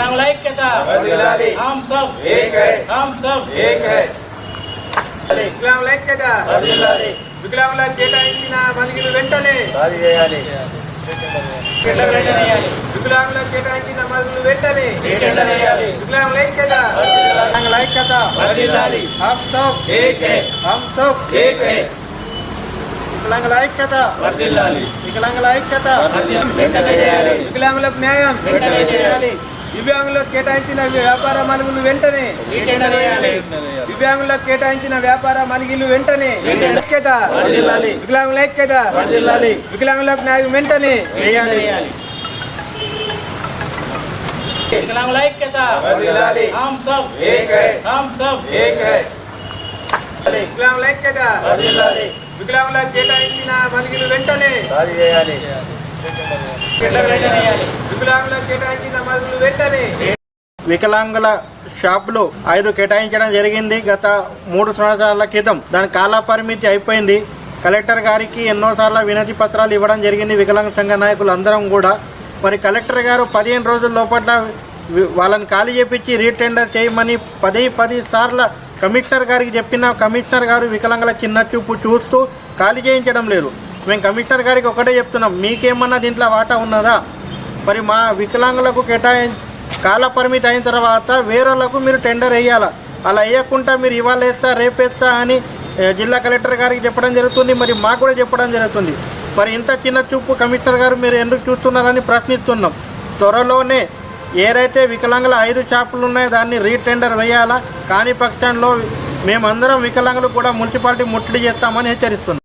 विकलांग ऐक्यता వర్ధిల్లాలి. हम सब एक है. हम सब ఏక్ హై వికలాంగుల ఐక్యత వర్ధిల్లాలి. వికలాంగులకు కేటాయించిన మలిగిలు వెంటనే సారి చేయాలి టెండర్ వెంటనే వేయాలి. వికలాంగులకు కేటాయించిన మలుగులు వెంటనే టెండర్ వేయాలి. వికలాంగుల ఐక్యత వర్ధిల్లాలి. వికలాంగుల ఐక్యత వర్ధిల్లాలి. హమ్ సబ్ एक है హమ్ సబ్ एक है వికలాంగుల ఐక్యత వర్ధిల్లాలి. వికలాంగుల ఐక్యత వెంటనే చేయాలి. వికలాంగులకు న్యాయం వెంటనే చేయాలి. దివ్యాంగులకు కేటాయించిన వ్యాపార మలుగులు వెంటనే ఈ టెండర్ వేయాలి. దివ్యాంగులకు కేటాయించిన వ్యాపార మలిగిలు వెంటనే వెంటనే. ఐక్యత వర్ధిల్లాలి. వికలాంగుల ఐక్యత వర్ధిల్లాలి. వికలాంగులకు న్యాయం వెంటనే వెంటనే వేయాలి. विकलांग ऐक्यता వర్ధిల్లాలి. हम सब एक है. हम सब ఏక్ హై వికలాంగుల ఐక్యత వర్ధిల్లాలి. వికలాంగులకు కేటాయించిన మలిగిలు వెంటనే సారి చేయాలి టెండర్ వెంటనే వేయాలి. వికలాంగులకు కేటాయించిన మలుగులు వెంటనే. వికలాంగుల షాపులు ఐదు కేటాయించడం జరిగింది. గత మూడు సంవత్సరాల క్రితం దాని కాల పరిమితి అయిపోయింది. కలెక్టర్ గారికి ఎన్నోసార్లు వినతి పత్రాలు ఇవ్వడం జరిగింది. వికలాంగ సంఘ నాయకులు అందరం కూడా. మరి కలెక్టర్ గారు పదిహేను రోజుల లోపల వాళ్ళని ఖాళీ చేపించి రీటెండర్ చేయమని పది పది సార్ల కమిషనర్ గారికి చెప్పిన కమిషనర్ గారు వికలాంగుల చిన్న చూపు చూస్తూ ఖాళీ చేయించడం లేదు. మేము కమిషనర్ గారికి ఒకటే చెప్తున్నాం. మీకేమన్నా దీంట్లో వాటా ఉన్నదా? మరి మా వికలాంగులకు కేటాయి కాల పరిమితి అయిన తర్వాత వేరేలకు మీరు టెండర్ వేయాలా? అలా వేయకుండా మీరు ఇవాళ వేస్తా రేపు వేస్తా అని జిల్లా కలెక్టర్ గారికి చెప్పడం జరుగుతుంది మరి మాకు కూడా చెప్పడం జరుగుతుంది. మరి ఇంత చిన్న చూపు కమిషనర్ గారు మీరు ఎందుకు చూస్తున్నారని ప్రశ్నిస్తున్నాం. త్వరలోనే ఏదైతే వికలాంగుల ఐదు షాపులు ఉన్నాయో దాన్ని రీటెండర్ వేయాలా? కాని పక్షంలో మేమందరం వికలాంగులు కూడా మున్సిపాలిటీ ముట్టడి చేస్తామని హెచ్చరిస్తున్నాం.